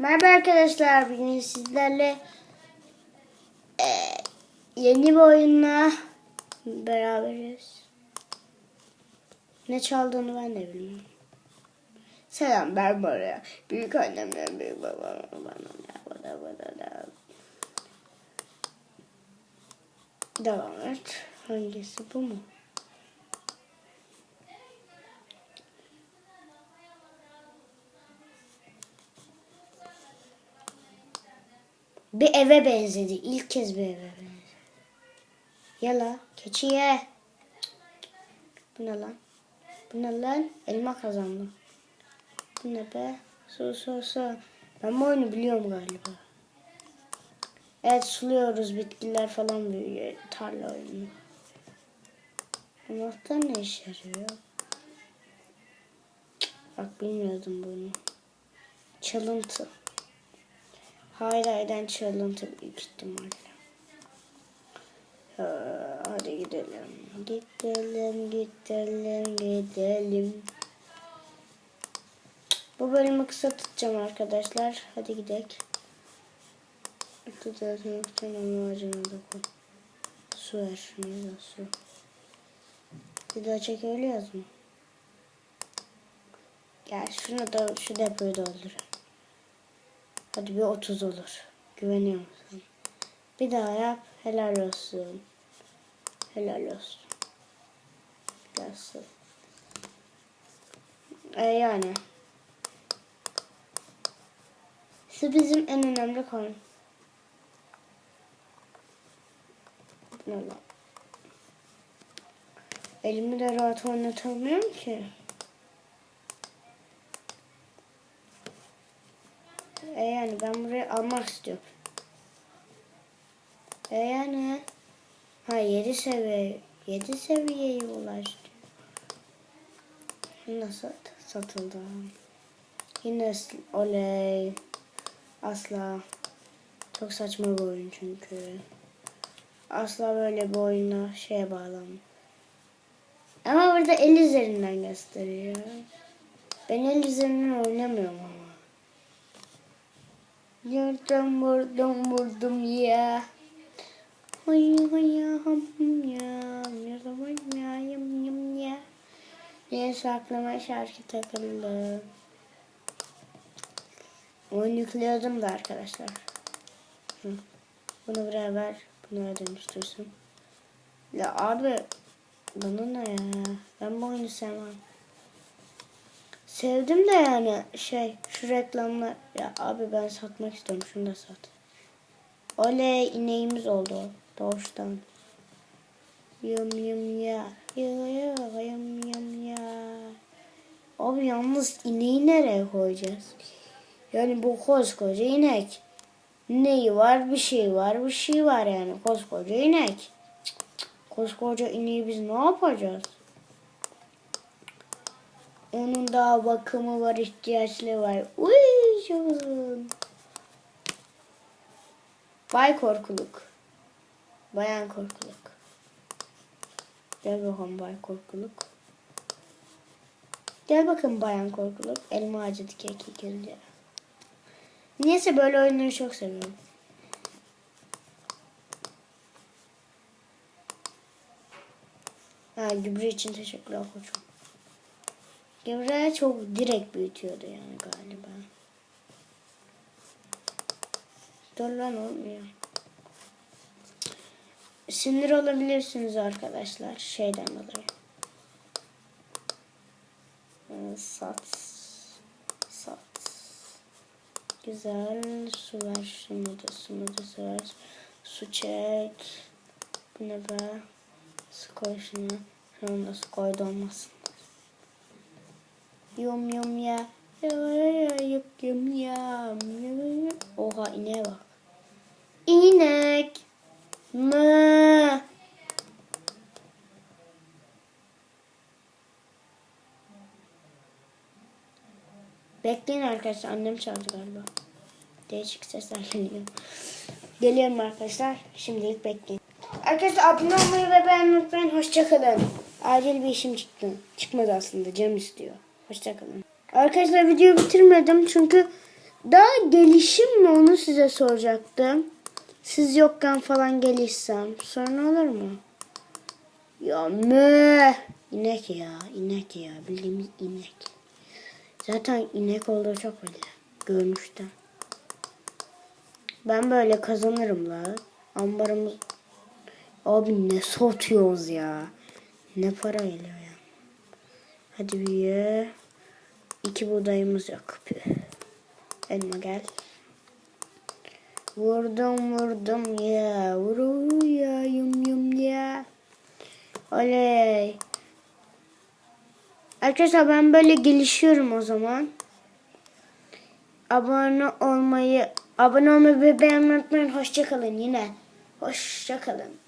Merhaba arkadaşlar. Bugün sizlerle eee, yeni bir oyunla beraberiz. Ne çaldığını ben de bilmiyorum. Selam ben Bora. Büyük annemden büyük babam bana bana bana da. Devam et. Hangisi bu mu? Bir eve benzedi. İlk kez bir eve benzedi. Yala. Keçiye. Bu ne lan? Bu ne lan? Elma kazandım. Bu ne be? Su su su. Ben bu oyunu biliyorum galiba. Evet suluyoruz. Bitkiler falan büyüyor. Tarla oyunu. Anahtar ne işe yarıyor? Bak bilmiyordum bunu. Çalıntı. Hayırdan çalıntı büyük ihtimalle. Ha, Hadi gidelim. Gidelim, gidelim, gidelim. Bu bölümü kısa tutacağım arkadaşlar. Hadi gidelim. Ağacına da koy. Su ver. Neyse su. Bir daha çekebiliyoruz mu? Gel şunu da şu depoyu doldur. Hadi bir 30 olur. Güveniyorum sana. Bir daha yap. Helal olsun. Helal olsun. Gelsin. E yani. Su bizim en önemli konu. Elimi de rahat oynatamıyorum ki. E yani ben burayı almak istiyorum. E yani. Ha 7 seviye. 7 seviyeye ulaştı. Nasıl satıldı? Yine oley. Asla. Çok saçma bir oyun çünkü. Asla böyle bir oyuna şeye bağlamam. Ama burada el üzerinden gösteriyor. Ben el üzerinden oynamıyorum ama. Yardım vurdum vurdum ya. Hay hay ham ya. Yardım hay ya yam yam ya. Neyse aklıma şarkı takıldı. Oyun yüklüyordum da arkadaşlar. Hı. Bunu buraya ver. Bunlara dönüştürsün. Ya abi bana ne ya? Ben bu oyunu sevmem. Sevdim de yani şey şu reklamlar ya abi ben satmak istiyorum şunu da sat. Oley ineğimiz oldu doğuştan. Yum yum ya. Ya yum yum ya. Abi yalnız ineği nereye koyacağız? Yani bu koskoca inek. Neyi var bir şey var bir şey var yani koskoca inek. Koskoca ineği biz ne yapacağız? Onun daha bakımı var, ihtiyaçları var. Uy. Bay korkuluk. Bayan korkuluk. Gel bakalım bay korkuluk. Gel bakın bayan korkuluk. Elma ağacı dikek ilk önce. Niyeyse böyle oyunları çok seviyorum. Ha, gübre için teşekkürler koçum. Gübre çok direkt büyütüyordu yani galiba. Dur lan olmuyor. Sinir olabilirsiniz arkadaşlar şeyden dolayı. Ee, Sat. Sat. Güzel. Su ver. Şunu da şunu da su ver. Su çek. Bu ne? Su koy şuna. Şunu da su koy dolmasın. Yum yum ya. Yum yum ya. Oha ineğe bak. İnek. Mı. Bekleyin arkadaşlar. Annem çaldı galiba. Değişik sesler geliyor. Geliyorum arkadaşlar. Şimdilik bekleyin. Arkadaşlar abone olmayı ve beğenmeyi unutmayın. Hoşçakalın. Acil bir işim çıktı. Çıkmadı aslında. Canım istiyor. Hoşçakalın. Arkadaşlar videoyu bitirmedim çünkü daha gelişim mi onu size soracaktım. Siz yokken falan gelişsem sorun olur mu? Ya mü? İnek ya, inek ya. Bildiğimiz inek. Zaten inek olduğu çok belli. Görmüştüm. Ben böyle kazanırım la. Ambarımız... Abi ne satıyoruz ya. Ne para geliyor ya. Hadi büyü. İki buğdayımız yok. Elma gel. Vurdum vurdum ya. Vuru ya yum yum ya. Oley. Arkadaşlar ben böyle gelişiyorum o zaman. Abone olmayı, abone olmayı ve beğenmeyi unutmayın. Hoşçakalın yine. Hoşçakalın.